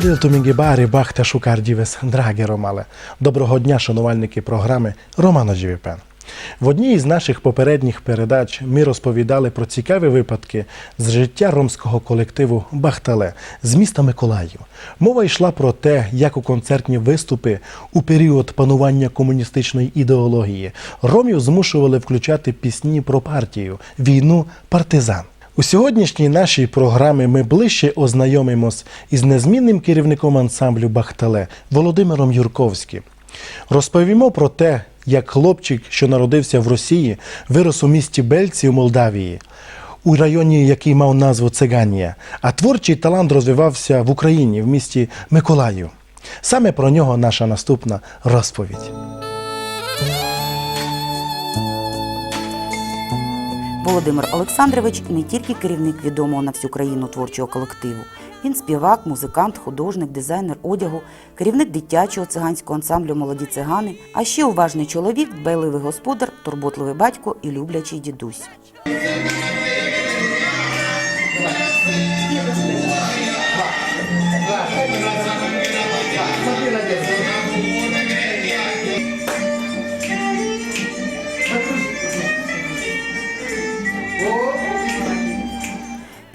Bello del Бахта Шукар Дівес, драгі Ромале. Доброго дня, шанувальники програми Романо Джівіпен. В одній із наших попередніх передач ми розповідали про цікаві випадки з життя ромського колективу Бахтале з міста Миколаїв. Мова йшла про те, як у концертні виступи у період панування комуністичної ідеології ромів змушували включати пісні про партію, війну, партизан. У сьогоднішній нашій програмі ми ближче ознайомимось із незмінним керівником ансамблю Бахтале Володимиром Юрковським. Розповімо про те, як хлопчик, що народився в Росії, вирос у місті Бельці у Молдавії, у районі, який мав назву Циганія, а творчий талант розвивався в Україні, в місті Миколаїв. Саме про нього наша наступна розповідь. Володимир Олександрович не тільки керівник відомого на всю країну творчого колективу. Він співак, музикант, художник, дизайнер одягу, керівник дитячого циганського ансамблю Молоді цигани, а ще уважний чоловік, дбайливий господар, турботливий батько і люблячий дідусь.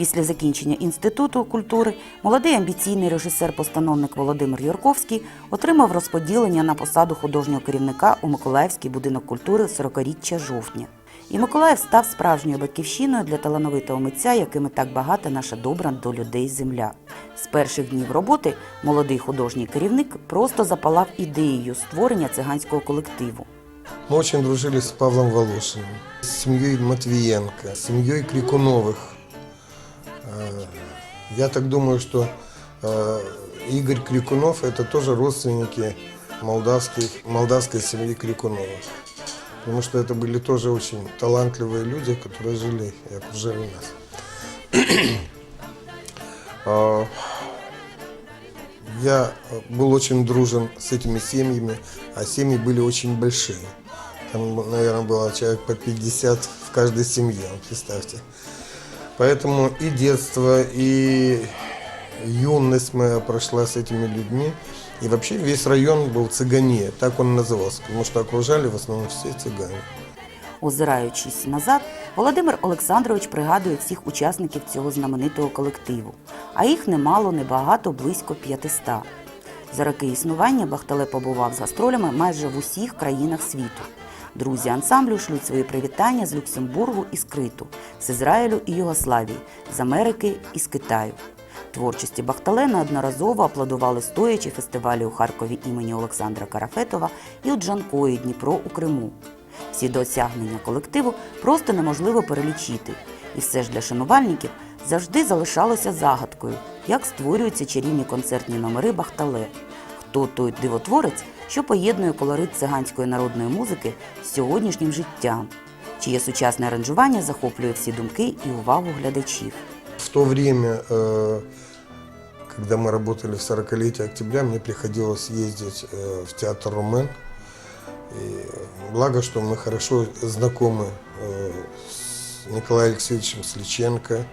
Після закінчення інституту культури молодий амбіційний режисер-постановник Володимир Юрковський отримав розподілення на посаду художнього керівника у Миколаївський будинок культури 40-річчя жовтня. І Миколаїв став справжньою батьківщиною для талановитого митця, якими так багата наша добра до людей земля. З перших днів роботи молодий художній керівник просто запалав ідеєю створення циганського колективу. Мы очень дружили с Павлом Волошиным, с семьей Матвиенко, с семьей Крикуновых. Я так думаю, что э, Игорь Крикунов – это тоже родственники молдавских, молдавской семьи Крикуновых. Потому что это были тоже очень талантливые люди, которые жили и окружали нас. А, Я был очень дружен с этими семьями, а семьи были очень большие. Там, наверное, было человек по 50 в каждой семье, представьте. Поэтому и детство, и юность моя прошла с этими людьми. И вообще весь район был цыгане, так он назывался, потому что окружали в основном все цыгане. Озираючись назад, Володимир Олександрович пригадує всіх учасників цього знаменитого колективу, а їх немало, небагато, близько 500. За роки існування Бахтале побував з гастролями майже в усіх країнах світу. Друзі ансамблю шлють свої привітання з Люксембургу і з Криту, з Ізраїлю і Югославії, з Америки і з Китаю. Творчості Бахтале неодноразово аплодували стоячі фестивалі у Харкові імені Олександра Карафетова і у Джанкої Дніпро у Криму. Всі досягнення колективу просто неможливо перелічити. І все ж для шанувальників завжди залишалося загадкою, як створюються чарівні концертні номери Бахтале. Хто той дивотворець, що поєднує колорит циганської народної музики з сьогоднішнім життям, чиє сучасне аранжування захоплює всі думки і увагу глядачів. В то время, э, когда мы работали в 40-летие октября, мне приходилось ездить э, в театр «Румен». И благо, что мы хорошо знакомы э, с Николаем Алексеевичем Сличенко,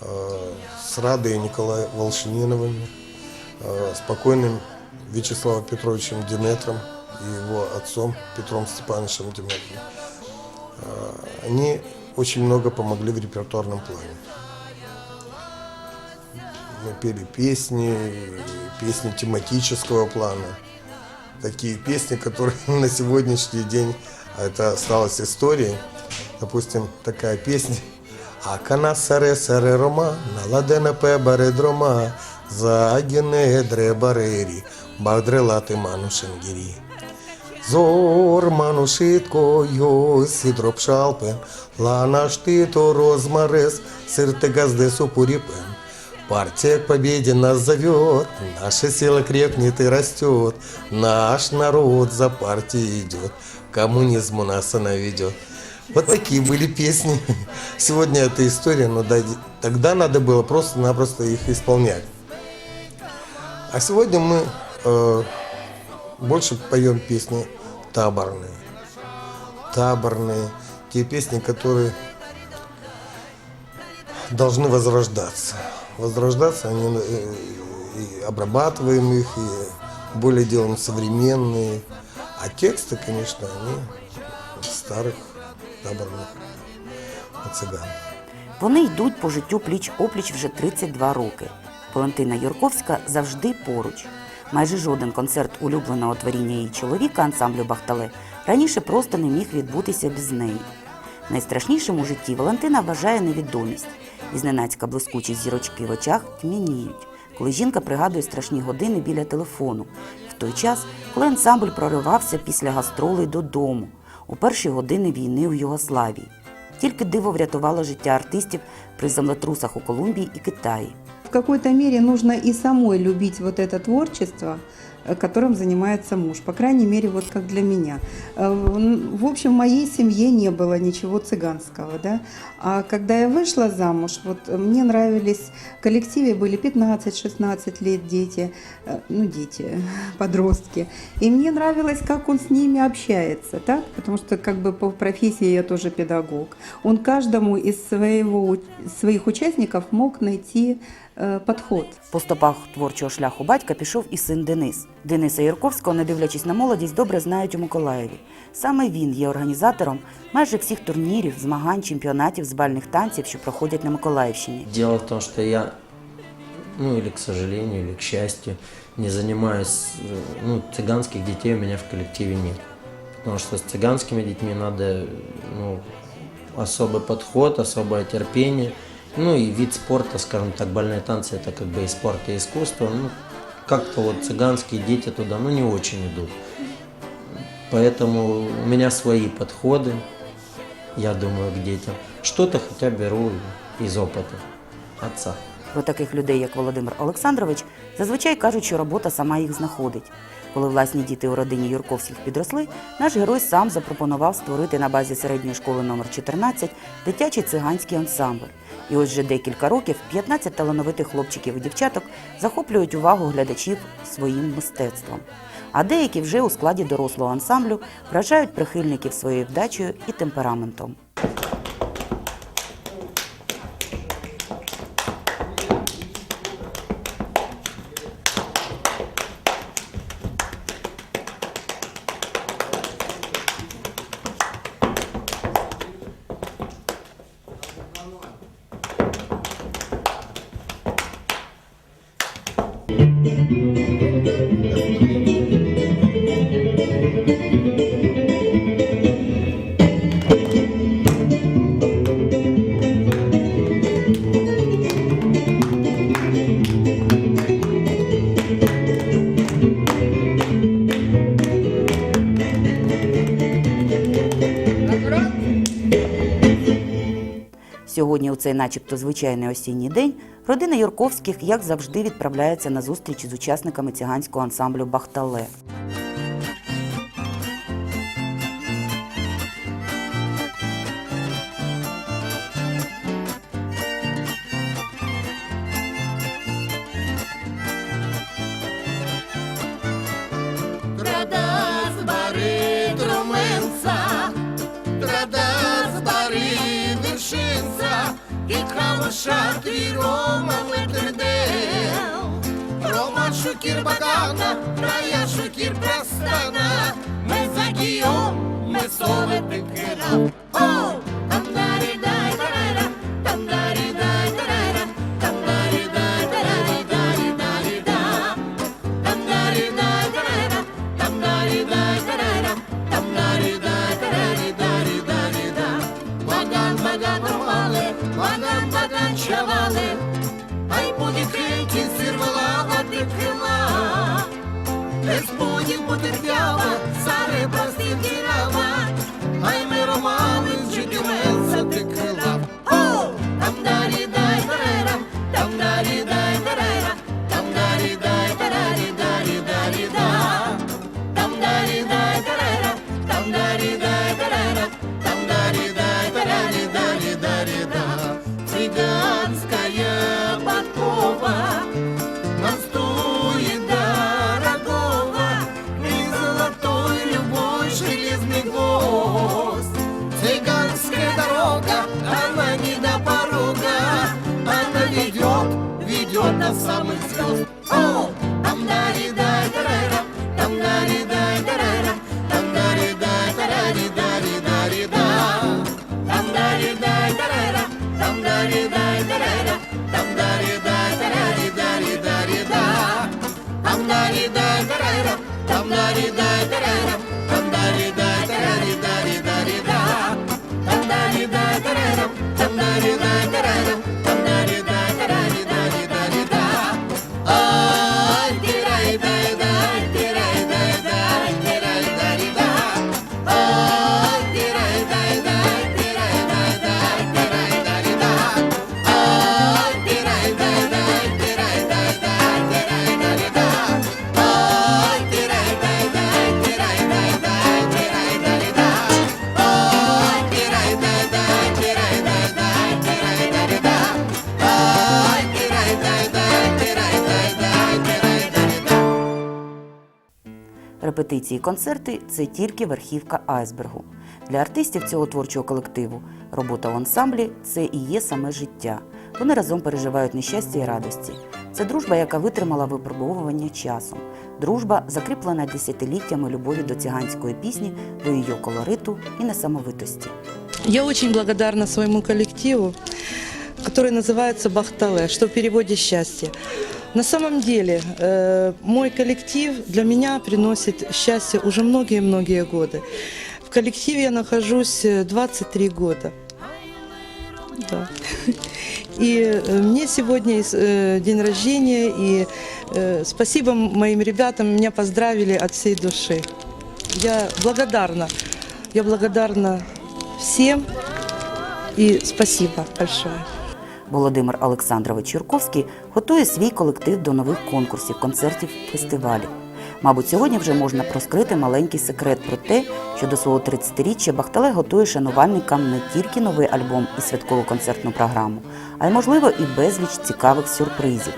э, с Радой и Николаем Волшининовыми, э, с покойным Вячеславом Петровичем Диметром и его отцом Петром Степановичем Диметром. Э, Они очень много помогли в репертуарном плане. Мы пели песни, песни тематического плана. Такие песни, которые на сегодняшний день а это осталось историей. Допустим, такая песня. Акана саре саре рома, наладена пебаре дрома, загіне дребарері, багдрелати манушенгірі. Зор манушитко йой сидроп шалпен, лана штито розмарес, сирте газде супуріпен. Партия к победе нас зовет, наша сила крепнет и растет, наш народ за партией идет, коммунизму нас она ведет. Вот такие были песни. Сегодня это история, но да- тогда надо было просто-напросто их исполнять. А сегодня мы э, больше поем песни таборные. Таборные. Те песни, которые должны возрождаться. Возрождаться они э, и обрабатываем их, и более делаем современные. А тексты, конечно, они старых, набранных на цыган. Вони йдуть по життю пліч-опліч вже 32 роки. Валентина Юрковська завжди поруч. Майже жоден концерт улюбленого творіння її чоловіка ансамблю Бахтале раніше просто не міг відбутися без неї. Найстрашнішим у житті Валентина вважає невідомість. І зненацька блискучі зірочки в очах тьмяніють, коли жінка пригадує страшні години біля телефону, в той час, коли ансамбль проривався після гастролей додому, у перші години війни у Югославії. Тільки диво врятувало життя артистів при землетрусах у Колумбії і Китаї. В какой-то мере нужно и самой любить вот это творчество, э, которым занимается муж. По крайней мере, вот как для меня. Э, В общем, в моей семье не было ничего цыганского. Да? А когда я вышла замуж, вот э, мне нравились, в коллективе были 15-16 лет дети, ну дети, подростки. И мне нравилось, как он с ними общается, так? потому что как бы по профессии я тоже педагог. Он каждому из своего, своих участников мог найти э, подход. По стопах творчого шляху батька пішов і син Денис. Дениса Юрковського, не дивлячись на молодість, добре знають у Миколаєві. Саме він є організатором майже всіх турнірів, змагань, чемпіонатів з бальних танців, що проходять на Миколаївщині. Дело в том, что я, ну или к сожалению, или к счастью, не занимаюсь, э, ну, цыганских детей у меня в коллективе нет. Потому что с цыганскими детьми надо, ну, особый подход, особое терпение. Ну и вид спорта, скажем так, бальные танцы, это как бы и спорт, и искусство. Ну, как-то вот цыганские дети туда, ну, не очень идут. Поэтому у меня свои подходы, я думаю, к детям. Что-то хотя беру из опыта отца. Про таких людей, як Володимир Олександрович, зазвичай кажуть, що робота сама їх знаходить. Коли власні діти у родині Юрковських підросли, наш герой сам запропонував створити на базі середньої школи номер 14 дитячий циганський ансамбль. І ось вже декілька років 15 талановитих хлопчиків і дівчаток захоплюють увагу глядачів своїм мистецтвом. А деякі вже у складі дорослого ансамблю вражають прихильників своєю вдачею і темпераментом. Сьогодні, у цей, начебто, звичайний осінній день, родина Юрковських, як завжди, відправляється на зустріч з учасниками циганського ансамблю Бахтале. Шатрі Рома метрдел. Рома шукір багана, рая шукір простана, Ми загієм, ми соле пекера. О. Баган, баган рвали, баган, баган а й буде хейті зірвала ти крила. Без поділ потерпіла, цари прості дірава, Ай ми романи з менса до самых звезд. О, там дари дай тарара, там дари дай тарара, там дари дай тарари дари дари да. Там дари дай тарара, там дари дай тарара, там дари дай тарари дари дари да. Там дари дай тарара, там дари дай тарара, там дари дай тарари дари дари да. Там дари дай тарара, там дари дай тарара, там Репетиції концерти це тільки верхівка айсбергу. Для артистів цього творчого колективу робота в ансамблі це і є саме життя. Вони разом переживають нещастя і радості. Це дружба, яка витримала випробовування часом. Дружба, закріплена десятиліттями любові до циганської пісні, до її колориту і несамовитості. Я очень благодарна своему коллективу, который называется Бахтале, что в переводе «счастье». На самом деле, э, мой коллектив для меня приносит счастье уже многие-многие годы. В коллективе я нахожусь э, 23 года. Да. И э, мне сегодня э, день рождения, и э, спасибо моим ребятам, меня поздравили от всей души. Я благодарна. Я благодарна всем и спасибо большое. Володимир Олександрович Юрковський готує свій колектив до нових конкурсів, концертів, фестивалів. Мабуть, сьогодні вже можна розкрити маленький секрет про те, що до свого 30-річчя Бахтале готує шанувальникам не тільки новий альбом і святкову концертну програму, а й, можливо, і безліч цікавих сюрпризів.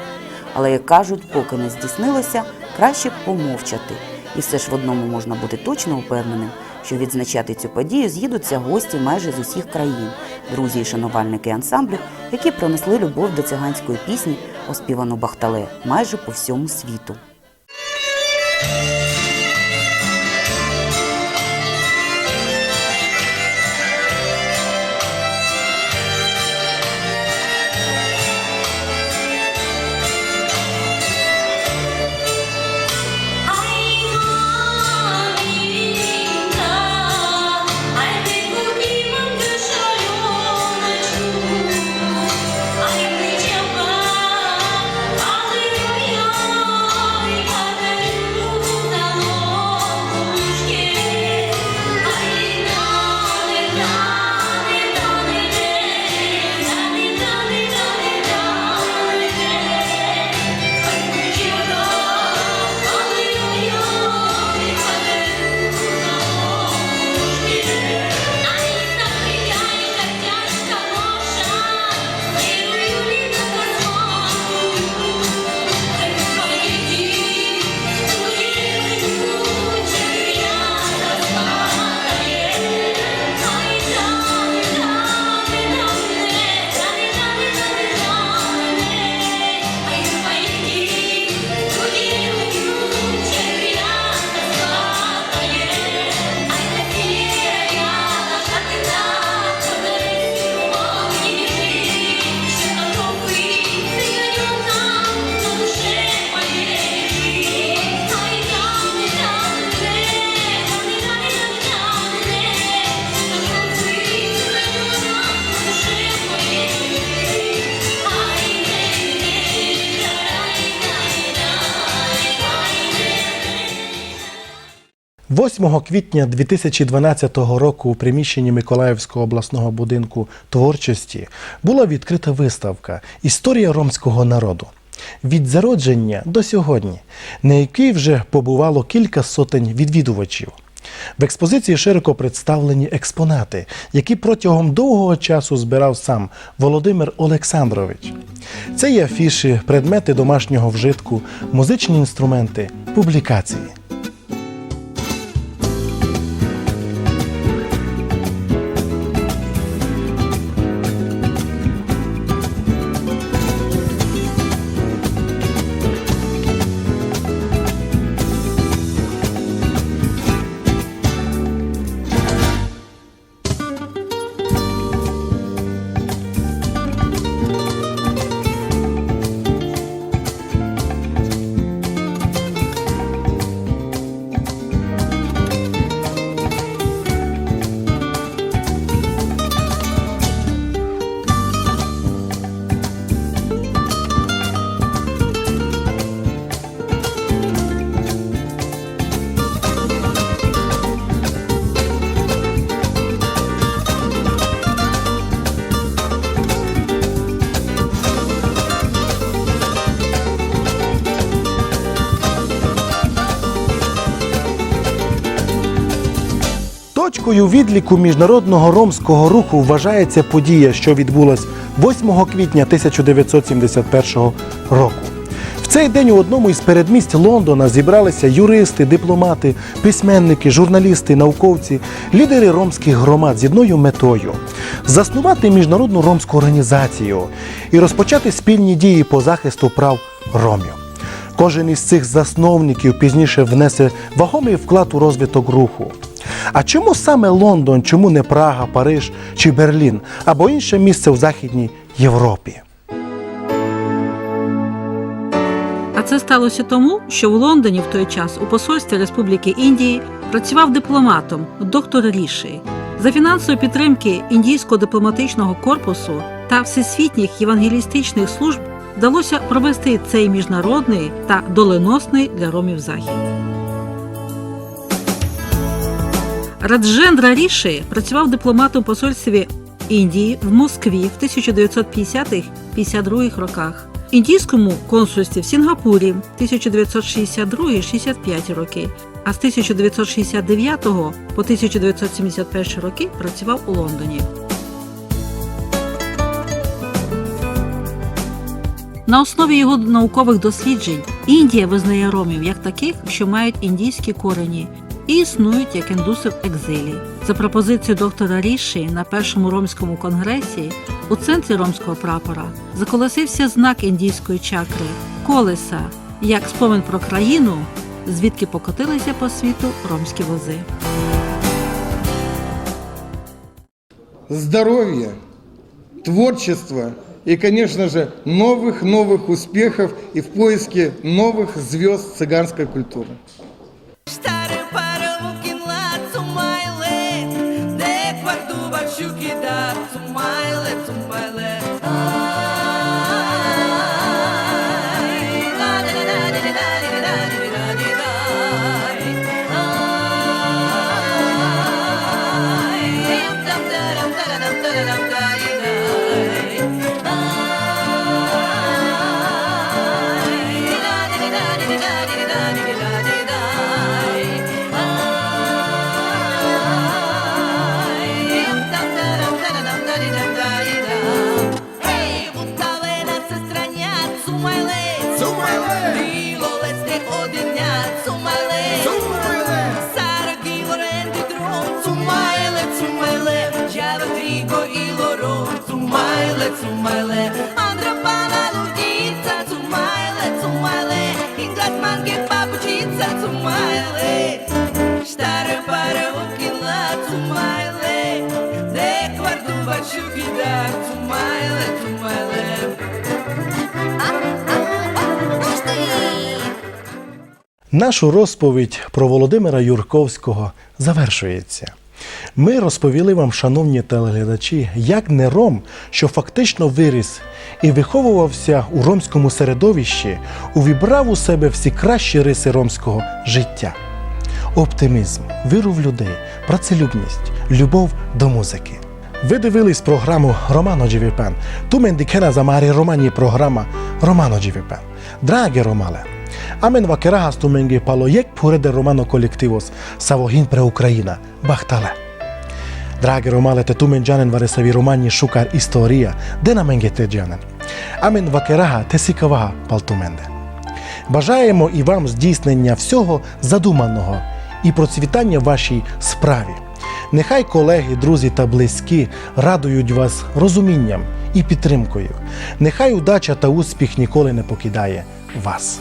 Але, як кажуть, поки не здійснилося, краще помовчати. І все ж в одному можна бути точно упевненим, що відзначати цю подію з'їдуться гості майже з усіх країн, друзі і шанувальники ансамблю, які принесли любов до циганської пісні, оспівану Бахтале майже по всьому світу. 8 квітня 2012 року у приміщенні Миколаївського обласного будинку творчості була відкрита виставка Історія ромського народу від зародження до сьогодні, на якій вже побувало кілька сотень відвідувачів. В експозиції широко представлені експонати, які протягом довгого часу збирав сам Володимир Олександрович. Це є афіші, предмети домашнього вжитку, музичні інструменти, публікації. Точкою відліку міжнародного ромського руху вважається подія, що відбулась 8 квітня 1971 року. В цей день у одному із передмість Лондона зібралися юристи, дипломати, письменники, журналісти, науковці, лідери ромських громад з одною метою заснувати міжнародну ромську організацію і розпочати спільні дії по захисту прав ромів. Кожен із цих засновників пізніше внесе вагомий вклад у розвиток руху. А чому саме Лондон, чому не Прага, Париж чи Берлін або інше місце в Західній Європі? А це сталося тому, що в Лондоні в той час у посольстві Республіки Індії працював дипломатом доктор Ріші. За фінансової підтримки індійського дипломатичного корпусу та всесвітніх євангелістичних служб вдалося провести цей міжнародний та доленосний для ромів захід. Раджендра Ріші працював дипломатом посольстві Індії в Москві в 1950-52 роках, індійському консульстві в Сінгапурі 1962-65 роки, а з 1969 по 1971 роки працював у Лондоні. На основі його наукових досліджень Індія визнає ромів як таких, що мають індійські корені і існують як індуси в екзилі. За пропозицією доктора Ріші на першому ромському конгресі у центрі ромського прапора заколосився знак індійської чакри колеса, як спомин про країну, звідки покотилися по світу ромські вози. здоровья, творчества и, конечно же, новых-новых успехов и в поиске новых звезд цыганской культуры. Stare Zumale, Andra para ludnica Zumale, Zumale, Inglasmanke papučica Zumale, štare pare ukila Zumale, nek vardu vašu gidar Zumale, Zumale. Нашу розповідь про Володимира Юрковського завершується. Ми розповіли вам, шановні телеглядачі, як Нером, що фактично виріс і виховувався у ромському середовищі, увібрав у себе всі кращі риси ромського життя: оптимізм, віру в людей, працелюбність, любов до музики. Ви дивились програму Романо Дживіпен. Ту мендікена за Марі Романі програма Романо Дживіпен. Драге Ромале, vakeraha stumenge palo yek pure de romano kolektivos savohin pre Ukraina, bahtale. Drage romale te tumen janen vare savi romani shukar istoria, dena menge te janen. Amen vakeraha te сікавага палтуменде. Бажаємо і вам здійснення всього задуманого і процвітання вашій справі. Нехай колеги, друзі та близькі радують вас розумінням і підтримкою. Нехай удача та успіх ніколи не покидає вас.